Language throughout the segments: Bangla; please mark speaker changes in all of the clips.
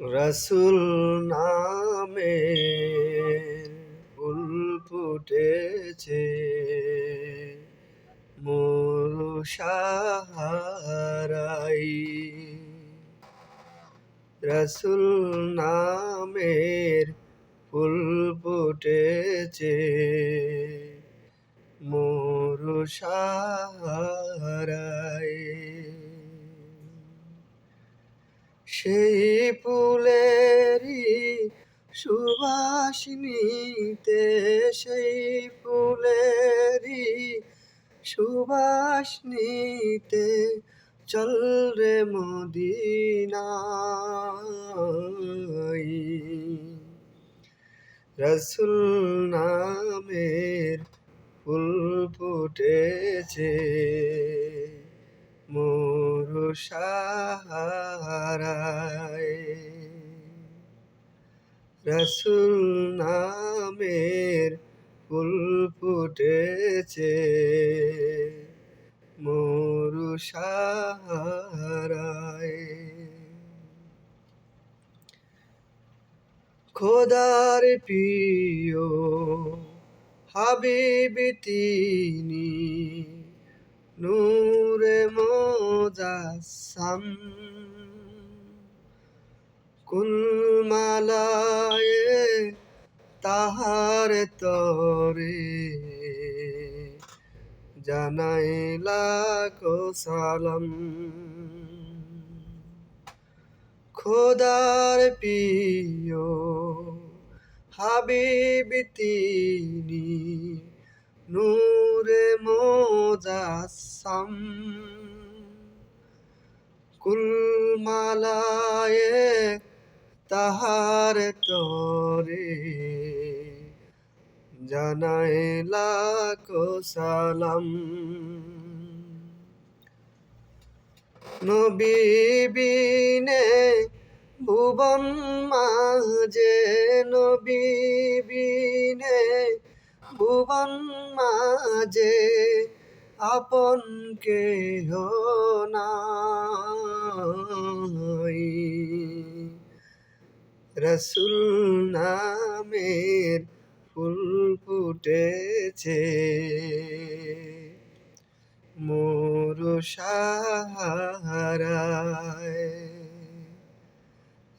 Speaker 1: রসুল নামে ফুল ফুটেছে। মোর সাহারাই রসুল নামের ফুল ফুটেছে। মোর সাহারাই সেই ফুলেরই সুবাস নিতে, সেই ফুলেরই সুবাস নিতে চল রে মদিনাই রসুল নামের ফুল ফুটেছে, মোর রসুল নামের ফুল ফুটেছে খোদার প্রিয় হাবিব নূরে মোজাসাম কুলমালায়ে তাহার তরে জানাই লাখো সালাম। খোদার প্রিয় হাবিব তিনি নূরে মোজাসাম কুলমালায়ে তাহার তরে জানাই লাখো সালাম। নবী ভুবন মাঝে নবী বিনে ভুবন মাঝে আপন কেহ নাই। রসুল নামের ফুল ফুটেছে মোর সাহারায়।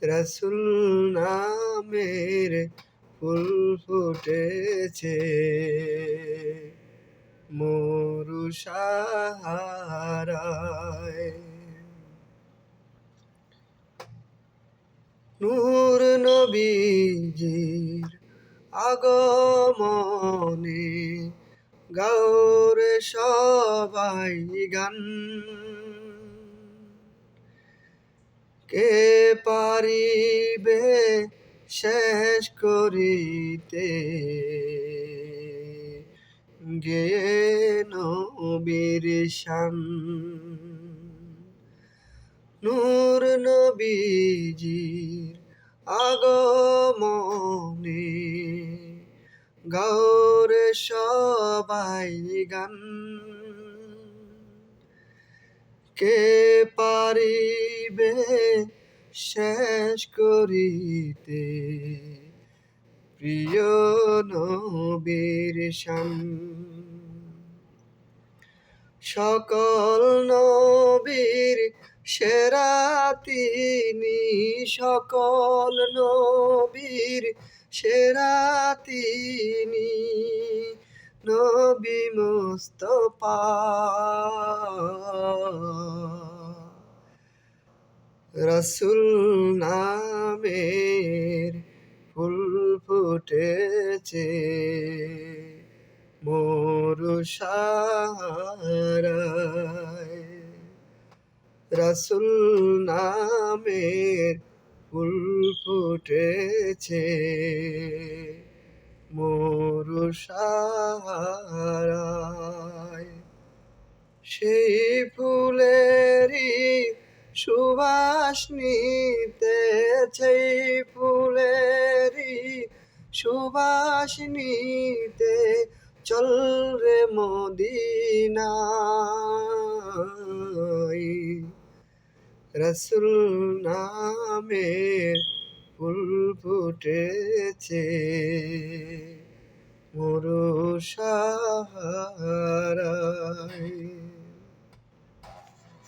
Speaker 1: রসুল নামের ফুল ফুটেছে। মোর নূর নবীজির আগমনে গৌরে সবাই গান। কে পারিবে শেষ করিতে গে নবীর শান। নূর নবীজির আগমনে গৌরে সবাই গান। কে পারিবে শেষ করিতে। প্রিয় নবীর শান। সকল নবীর সেরা তিনি, সকল নবীর সেরা তিনি। নবী মুস্তফা। রসুল নামের ফুল ফুটেছে। মোর রসুল নামের ফুল ফুটেছে। মোর সেই ফুলেরই সুবাস নিতে সেই ফুলেরই, সুবাস নিতে চল রে মদিনায়। রসুল নামের ফুল ফুটেছে মরু সাহারায়।